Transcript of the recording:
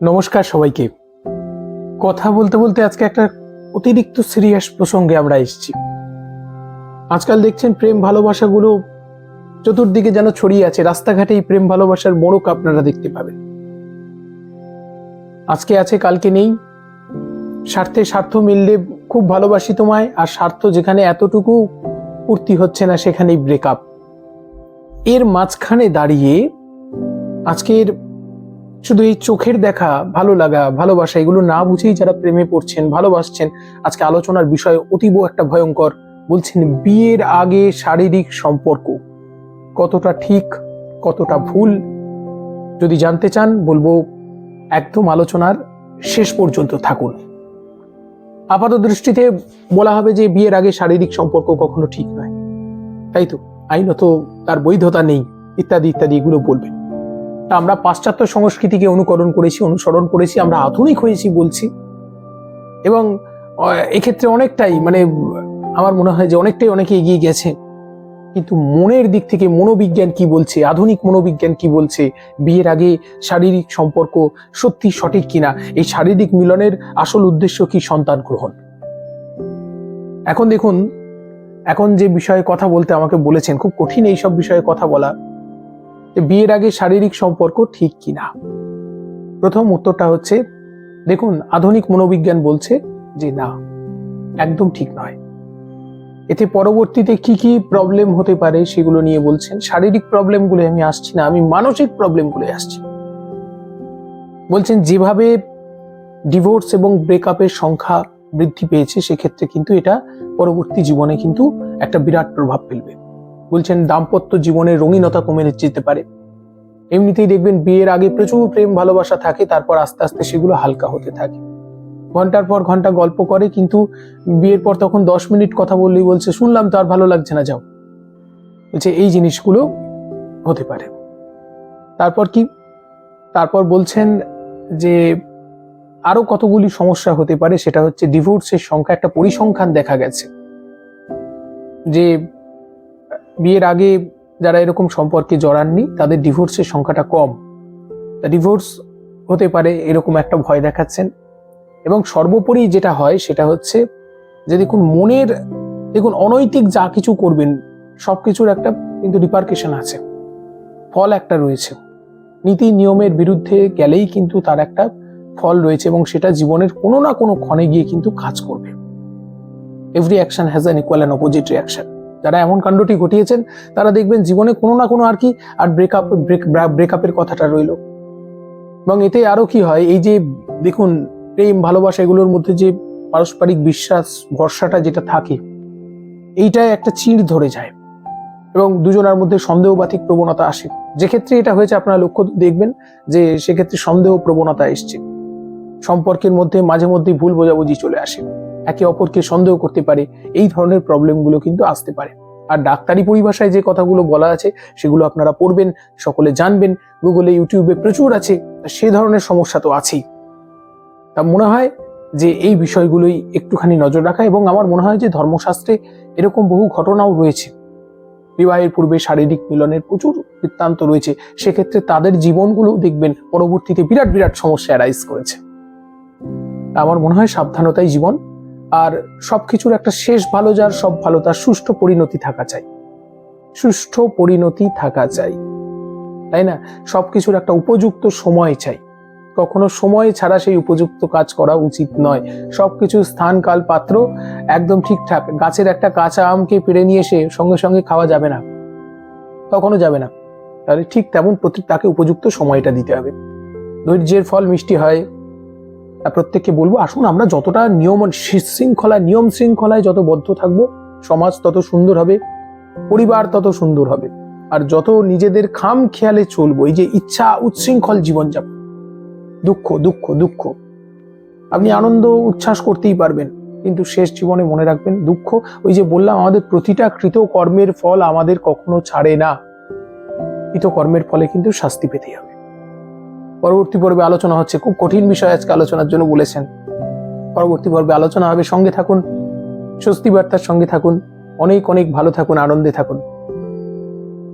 নমস্কার সবাইকে। কথা বলতে বলতে আজকে একটা অতিরিক্ত সিরিয়াস প্রসঙ্গে আমরা এসেছি। আজকাল দেখছেন প্রেম ভালোবাসাগুলো চতুর্দিকে যেন ছড়িয়ে আছে, রাস্তাঘাটে এই প্রেম ভালোবাসার মোড়ক আপনারা দেখতে পাবেন। আজকে আছে, কালকে নেই। স্বার্থে স্বার্থ মিললে খুব ভালোবাসি তোমায়, আর স্বার্থ যেখানে এতটুকু পূর্তি হচ্ছে না, সেখানেই ব্রেকআপ এর মাঝখানে দাঁড়িয়ে আজকের শুধু এই চোখের দেখা, ভালো লাগা, ভালোবাসা, এগুলো না বুঝেই যারা প্রেমে পড়ছেন, ভালোবাসছেন, আজকে আলোচনার বিষয় অতীব একটা ভয়ঙ্কর, বলছেন বিয়ের আগে শারীরিক সম্পর্ক। কতটা ঠিক, কতটা ভুল? যদি জানতে চান, বলব একদম আলোচনার শেষ পর্যন্ত থাকুন। আপাত দৃষ্টিতে বলা হবে যে বিয়ের আগে শারীরিক সম্পর্ক কখনো ঠিক নয়। তাই তো, আইনত তার বৈধতা নেই, ইত্যাদি ইত্যাদি এগুলো বলবেন। তা আমরা পাশ্চাত্য সংস্কৃতিকে অনুকরণ করেছি, অনুসরণ করেছি, আমরা আধুনিক হয়েছি বলছি। এবং এক্ষেত্রে অনেকটাই মানে আমার মনে হয় যে অনেকটাই অনেকে এগিয়ে গেছে। কিন্তু মনের দিক থেকে মনোবিজ্ঞান কি বলছে? আধুনিক মনোবিজ্ঞান কি বলছে? বিয়ের আগে শারীরিক সম্পর্ক সত্যি সঠিক কিনা? এই শারীরিক মিলনের আসল উদ্দেশ্য কি সন্তান গ্রহণ? এখন দেখুন, এখন যে বিষয়ে কথা বলতে আমাকে বলেছেন, খুব কঠিন এই সব বিষয়ে কথা বলা। বিয়ের আগে শারীরিক সম্পর্ক ঠিক কিনা? প্রথম উত্তরটা হচ্ছে, দেখুন, আধুনিক মনোবিজ্ঞান বলছে যে না, একদম ঠিক নয়। এতে পরবর্তীতে কি কি প্রবলেম হতে পারে সেগুলো নিয়ে বলছেন। শারীরিক প্রবলেমগুলো আমি আসছি না, আমি মানসিক প্রবলেমগুলো আসছি। বলছেন, যেভাবে ডিভোর্স এবং ব্রেকআপের সংখ্যা বৃদ্ধি পেয়েছে, সেক্ষেত্রে কিন্তু এটা পরবর্তী জীবনে কিন্তু একটা বিরাট প্রভাব ফেলবে। বলছেন, দাম্পত্য জীবনের রঙিনতা কমে যেতে পারে। এমনিতেই দেখবেন বিয়ের আগে প্রচুর প্রেম, ভালোবাসা থাকে, তারপর আস্তে আস্তে সেগুলো হালকা হতে থাকে। ঘণ্টার পর ঘণ্টা গল্প করে, কিন্তু বিয়ের পর তখন দশ মিনিট কথা বললেই বলছে, শুনলাম তো আর ভালো লাগছে না, যাও। বলছে, এই জিনিসগুলো হতে পারে। তারপর কি? তারপর বলছেন যে, আরও কতগুলি সমস্যা হতে পারে, সেটা হচ্ছে ডিভোর্সের সংখ্যা, একটা পরিসংখ্যান দেখা গেছে। যে বিয়ের আগে যারা এরকম সম্পর্কে জড়াননি, তাদের ডিভোর্সের সংখ্যাটা কম। ডিভোর্স হতে পারে এরকম একটা ভয় দেখাচ্ছেন। এবং সর্বোপরি যেটা হয়, সেটা হচ্ছে যে দেখুন, মনের, দেখুন, অনৈতিক যা কিছু করবেন সব কিছুর একটা কিন্তু রিপার্কেশন আছে। ফল একটা রয়েছে। নীতি নিয়মের বিরুদ্ধে গেলেই কিন্তু তার একটা ফল রয়েছে এবং সেটা জীবনের কোনো না কোনো ক্ষণে গিয়ে কিন্তু কাজ করবে। Every action has an equal and opposite reaction যারা এমন কাণ্ডটি ঘটিয়েছেন, তারা দেখবেন জীবনে কোনো না কোনো আর কি, আর ব্রেকআপ ব্রেকআপের কথাটা রইল। এবং এতে আরও কি হয়, এই যে দেখুন, প্রেম, ভালোবাসা এগুলোর মধ্যে যে পারস্পরিক বিশ্বাস, ভরসাটা যেটা থাকে এইটাই একটা চিড় ধরে যায়। এবং দুজনের মধ্যে সন্দেহবাতিক প্রবণতা আসে। যে ক্ষেত্রে এটা হয়েছে, আপনারা লক্ষ্য দেখবেন যে সেক্ষেত্রে সন্দেহ প্রবণতা এসছে। সম্পর্কের মধ্যে মাঝে মধ্যে ভুল বোঝাবুঝি চলে আসে। একে অপরকে সন্দেহ করতে পারে, এই ধরনের প্রবলেমগুলো কিন্তু আসতে পারে। আর ডাক্তারি পরিভাষায় যে কথাগুলো বলা আছে, সেগুলো আপনারা পড়বেন, সকলে জানবেন গুগলে ইউটিউবে প্রচুর আছে সে ধরনের সমস্যা তো আছেই। তা মনে হয় যে এই বিষয়গুলোই একটুখানি নজর রাখা এবং আমার মনে হয় যে ধর্মশাস্ত্রে এরকম বহু ঘটনাও রয়েছে। বিবাহের পূর্বে শারীরিক মিলনের প্রচুর বৃত্তান্ত রয়েছে, সেক্ষেত্রে তাদের জীবনগুলো দেখবেন পরবর্তীতে বিরাট বিরাট সমস্যা অ্যারাইজ করেছে। আমার মনে হয় সাবধানতাই জীবন। আর সব কিছুর একটা শেষ ভালো যার, সব ভালো তার সুষ্ঠু পরিণতি থাকা চাই। সুষ্ঠু পরিণতি থাকা চাই। তাই না? সব কিছুর একটা উপযুক্ত সময় চাই। কখনো সময় ছাড়া সেই উপযুক্ত কাজ করা উচিত নয়। সবকিছু স্থান, কাল, পাত্র একদম ঠিকঠাক। গাছের একটা কাঁচা আমকে পেড়ে নিয়ে এসে সঙ্গে সঙ্গে খাওয়া যাবে না। কখনো যাবে না। তাহলে ঠিক তেমন প্রতি তাকে উপযুক্ত সময়টা দিতে হবে। ধৈর্যের ফল মিষ্টি হয়। প্রত্যেককে বলব, আসুন আমরা যতটা নিয়ম শৃঙ্খলা নিয়ম শৃঙ্খলায় যত বদ্ধ থাকব, সমাজ তত সুন্দর হবে, পরিবার তত সুন্দর হবে। আর যত নিজেদের খাম খেয়ালে চলবো, এই যে ইচ্ছা উচ্ছৃঙ্খল জীবনযাপন, দুঃখ দুঃখ দুঃখ। আপনি আনন্দ উচ্ছ্বাস করতেই পারবেন, কিন্তু শেষ জীবনে মনে রাখবেন, দুঃখ, ওই যে বললাম, আমাদের প্রতিটা কৃত কর্মের ফল আমাদের কখনো ছাড়ে না। কৃত কর্মের ফলে কিন্তু শাস্তি পেতেই হবে। পরবর্তী পর্বে আলোচনা হচ্ছে, খুব কঠিন বিষয় আজকে আলোচনার জন্য বলেছেন। পরবর্তী পর্বে আলোচনা হবে, সঙ্গে থাকুন, স্বস্তি বার্তার সঙ্গে থাকুন, অনেক অনেক ভালো থাকুন, আনন্দে থাকুন।